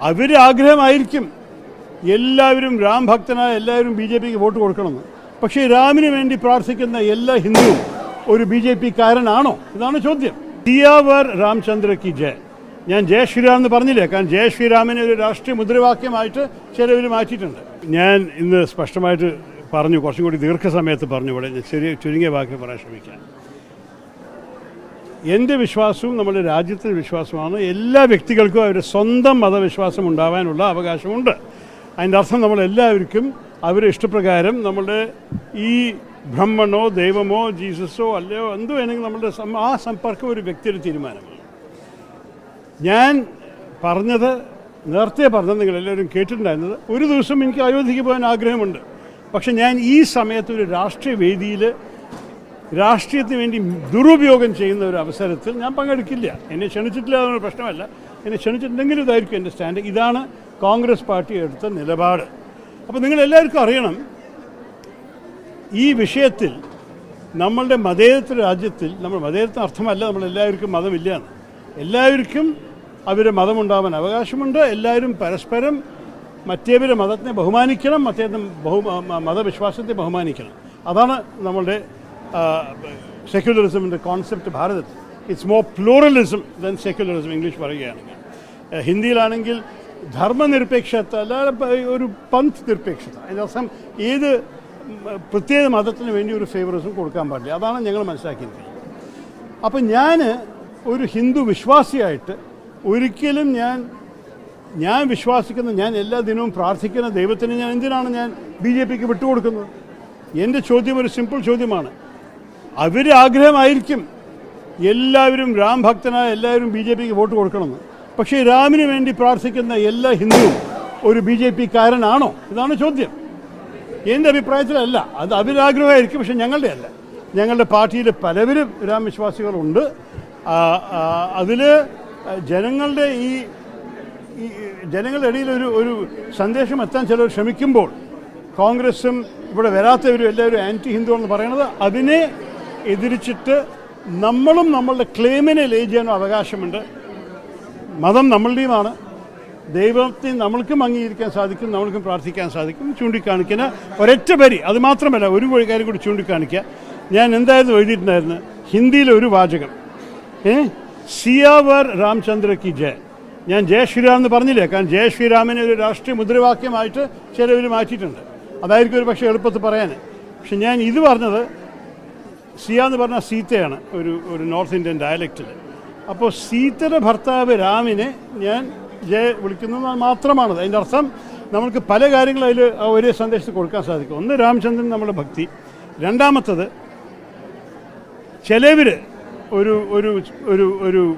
അവർ ആഗ്രഹമായിരിക്കും എല്ലാവരും രാം ഭക്തനായ എല്ലാവരും ബി ജെ പിക്ക് വോട്ട് കൊടുക്കണമെന്ന്. പക്ഷേ രാമിന് വേണ്ടി പ്രാർത്ഥിക്കുന്ന എല്ലാ ഹിന്ദുവും ഒരു ബി ജെ പിക്കാരനാണോ? ഇതാണ് ചോദ്യം. ദിയാവർ രാംചന്ദ്ര കി ജയ. ഞാൻ ജയ ശ്രീരാം എന്ന് പറഞ്ഞില്ലേ? കാരണം ജയ ശ്രീരാമിനെ ഒരു രാഷ്ട്രീയ മുദ്രാവാക്യമായിട്ട് ചിലവർ മാറ്റിയിട്ടുണ്ട്. ഞാൻ ഇന്ന് സ്പഷ്ടമായിട്ട് പറഞ്ഞു കുറച്ചും കൂടി ദീർഘസമയത്ത് പറഞ്ഞു ഇവിടെ. ചെറിയ ചുരുങ്ങിയ വാക്കിൽ പറയാൻ ശ്രമിക്കാം. എന്റെ വിശ്വാസവും നമ്മുടെ രാജ്യത്തിന്റെ വിശ്വാസമാണ്. എല്ലാ വ്യക്തികൾക്കും അവരുടെ സ്വന്തം മതവിശ്വാസം ഉണ്ടാവാനുള്ള അവകാശമുണ്ട്. അതിന്റെ അർത്ഥം നമ്മളെല്ലാവർക്കും അവരുടെ ഇഷ്ടപ്രകാരം നമ്മുടെ ഈ ബ്രഹ്മണോ ദൈവമോ ജീസസോ അല്ലയോ എന്ത് വേണമെങ്കിലും നമ്മുടെ ആ സമ്പർക്കം ഒരു വ്യക്തിയുടെ തീരുമാനമാണ്. ഞാൻ പറഞ്ഞത് നേരത്തെ പറഞ്ഞത് നിങ്ങൾ എല്ലാവരും കേട്ടിട്ടുണ്ടായിരുന്നത്. ഒരു ദിവസം എനിക്ക് അയോധ്യയ്ക്ക് പോകാൻ ആഗ്രഹമുണ്ട്. പക്ഷെ ഞാൻ ഈ സമയത്ത് ഒരു രാഷ്ട്രീയ വേദിയിൽ രാഷ്ട്രീയത്തിന് വേണ്ടി ദുരുപയോഗം ചെയ്യുന്ന ഒരു അവസരത്തിൽ ഞാൻ പങ്കെടുക്കില്ല. എന്നെ ക്ഷണിച്ചിട്ടില്ല എന്നൊരു പ്രശ്നമല്ല. എന്നെ ക്ഷണിച്ചിട്ടുണ്ടെങ്കിലും ഇതായിരിക്കും എന്റെ സ്റ്റാൻഡ്. ഇതാണ് കോൺഗ്രസ് പാർട്ടി എടുത്ത നിലപാട്. അപ്പോൾ നിങ്ങളെല്ലാവർക്കും അറിയണം ഈ വിഷയത്തിൽ നമ്മളുടെ മതേതര രാജ്യത്തിൽ നമ്മൾ മതേതര അർത്ഥമല്ല നമ്മൾ എല്ലാവർക്കും മതമില്ല എന്ന് എല്ലാവർക്കും അവരുടെ മതമുണ്ടാവാൻ അവകാശമുണ്ട്. എല്ലാവരും പരസ്പരം മറ്റേവരുടെ മതത്തിനെ ബഹുമാനിക്കണം മറ്റേ ബഹു മതവിശ്വാസത്തെ ബഹുമാനിക്കണം. അതാണ് നമ്മളുടെ സെക്യുലറിസമിന്റെ കോൺസെപ്റ്റ് ഭാരതത്തിൽ. It's more pluralism than secularism English പറയുകയാണെങ്കിൽ ഹിന്ദിയിലാണെങ്കിൽ ധർമ്മനിരപേക്ഷത അല്ലാതെ ഒരു പന്ത് നിരപേക്ഷത അതിനർത്ഥം ഏത് പ്രത്യേക മതത്തിന് വേണ്ടി ഒരു ഫേവറിസം കൊടുക്കാൻ പാടില്ല. അതാണ് ഞങ്ങൾ മനസ്സിലാക്കിയിരിക്കുന്നത്. അപ്പം ഞാൻ ഒരു ഹിന്ദു വിശ്വാസിയായിട്ട് ഒരിക്കലും ഞാൻ ഞാൻ വിശ്വാസിക്കുന്ന ഞാൻ എല്ലാ ദിനവും പ്രാർത്ഥിക്കുന്ന ദൈവത്തിന് ഞാൻ എന്തിനാണ് ഞാൻ ബി ജെ പിക്ക് വിട്ടുകൊടുക്കുന്നത്? എന്റെ ചോദ്യം ഒരു സിമ്പിൾ ചോദ്യമാണ്. അവർ ആഗ്രഹമായിരിക്കും എല്ലാവരും രാം ഭക്തനായ എല്ലാവരും ബി ജെ പിക്ക് വോട്ട് കൊടുക്കണമെന്ന്. പക്ഷേ രാമിന് വേണ്ടി പ്രാർത്ഥിക്കുന്ന എല്ലാ ഹിന്ദുവും ഒരു ബി ജെ പിക്കാരനാണോ? ഇതാണ് ചോദ്യം. എന്റെ അഭിപ്രായത്തിലല്ല. അത് അവരാഗ്രഹമായിരിക്കും പക്ഷെ ഞങ്ങളുടെ അല്ല ഞങ്ങളുടെ പാർട്ടിയിൽ പലവരും രാം വിശ്വാസികളുണ്ട് അതിൽ ജനങ്ങളുടെ ഈ ജനങ്ങളുടെ ഇടയിൽ ഒരു ഒരു സന്ദേശം എത്താൻ ചിലർ ശ്രമിക്കുമ്പോൾ കോൺഗ്രസും ഇവിടെ വരാത്തവരും എല്ലാവരും ആന്റി ഹിന്ദു എന്ന് പറയുന്നത് അതിനെ എതിരിച്ചിട്ട് നമ്മളും നമ്മളുടെ ക്ലെയിമിനെ ലേ ചെയ്യാനും അവകാശമുണ്ട്. മതം നമ്മളുടെയുമാണ് ദൈവത്തെ നമ്മൾക്കും അംഗീകരിക്കാൻ സാധിക്കും നമ്മൾക്കും പ്രാർത്ഥിക്കാൻ സാധിക്കും. ചൂണ്ടിക്കാണിക്കുന്ന ഒരൊറ്റ വരി അത് മാത്രമല്ല ഒരു കാര്യം കൂടി ചൂണ്ടിക്കാണിക്കുക. ഞാൻ എന്തായിരുന്നു എഴുതിയിട്ടുണ്ടായിരുന്നു? ഹിന്ദിയിലെ ഒരു വാചകം. ഏ? സിയാവർ രാംചന്ദ്ര കി ജയ. ഞാൻ ജയ ശ്രീറാം എന്ന് പറഞ്ഞില്ലേ? കാരണം ജയ ശ്രീരാമിനെ ഒരു രാഷ്ട്രീയ മുദ്രാവാക്യമായിട്ട് ചിലവർ മാറ്റിയിട്ടുണ്ട്. അതായിരിക്കും ഒരു പക്ഷേ എളുപ്പത്തിൽ പറയാൻ പക്ഷെ ഞാൻ ഇത് പറഞ്ഞത് സിയ എന്ന് പറഞ്ഞാൽ സീതയാണ് ഒരു ഒരു നോർത്ത് ഇന്ത്യൻ ഡയലക്റ്റിൽ അപ്പോൾ സീതയുടെ ഭർത്താവ് രാമിനെ ഞാൻ ജയ വിളിക്കുന്നത് മാത്രമാണത്. അതിന്റെ അർത്ഥം നമുക്ക് പല കാര്യങ്ങളും അതിൽ ഒരേ സന്ദേശത്തിൽ കൊടുക്കാൻ സാധിക്കും. ഒന്ന് രാമചന്ദ്രൻ നമ്മുടെ ഭക്തി. രണ്ടാമത്തത് ചിലവർ ഒരു ഒരു ഒരു ഒരു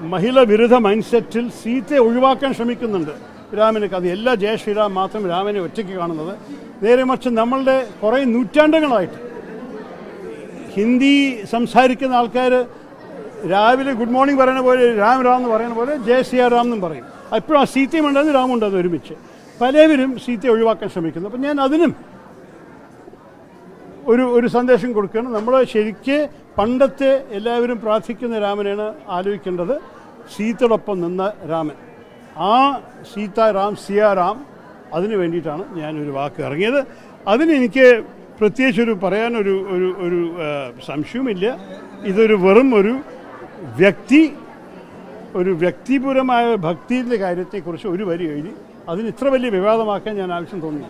മഹിള വിരുദ്ധ മൈൻഡ് സെറ്റിൽ സീതയെ ഒഴിവാക്കാൻ ശ്രമിക്കുന്നുണ്ട് രാമന് കഥ എല്ലാ ജയ ശ്രീറാം മാത്രം രാമനെ ഒറ്റയ്ക്ക് കാണുന്നത്. നേരെ മറിച്ച് നമ്മളുടെ കുറേ നൂറ്റാണ്ടുകളായിട്ട് ഹിന്ദി സംസാരിക്കുന്ന ആൾക്കാർ രാവിലെ ഗുഡ് മോർണിംഗ് പറയുന്ന പോലെ രാം രാം എന്ന് പറയുന്ന പോലെ ജയ രാം എന്നും പറയും. എപ്പോഴും ആ സീത്തയും ഉണ്ടായിരുന്നു രാമും ഉണ്ടായിരുന്നു ഒരുമിച്ച്. പലവരും സീതയെ ഒഴിവാക്കാൻ ശ്രമിക്കുന്നു. അപ്പം ഞാൻ അതിനും ഒരു ഒരു സന്ദേശം കൊടുക്കുകയാണ്. നമ്മൾ ശരിക്ക് പണ്ടത്തെ എല്ലാവരും പ്രാർത്ഥിക്കുന്ന രാമനെയാണ് ആലോചിക്കേണ്ടത്. സീതയോടൊപ്പം നിന്ന രാമൻ. ആ സീത രാം അതിനു വേണ്ടിയിട്ടാണ് ഞാനൊരു വാക്ക് ഇറങ്ങിയത്. അതിന് എനിക്ക് പ്രത്യേകിച്ചൊരു പറയാനൊരു ഒരു ഒരു സംശയവുമില്ല. ഇതൊരു വെറും ഒരു വ്യക്തി ഒരു വ്യക്തിപരമായ ഭക്തിയുടെ കാര്യത്തെക്കുറിച്ച് ഒരു വരി എഴുതി അതിന് ഇത്ര വലിയ വിവാദമാക്കാൻ ഞാൻ ആവശ്യം തോന്നുന്നു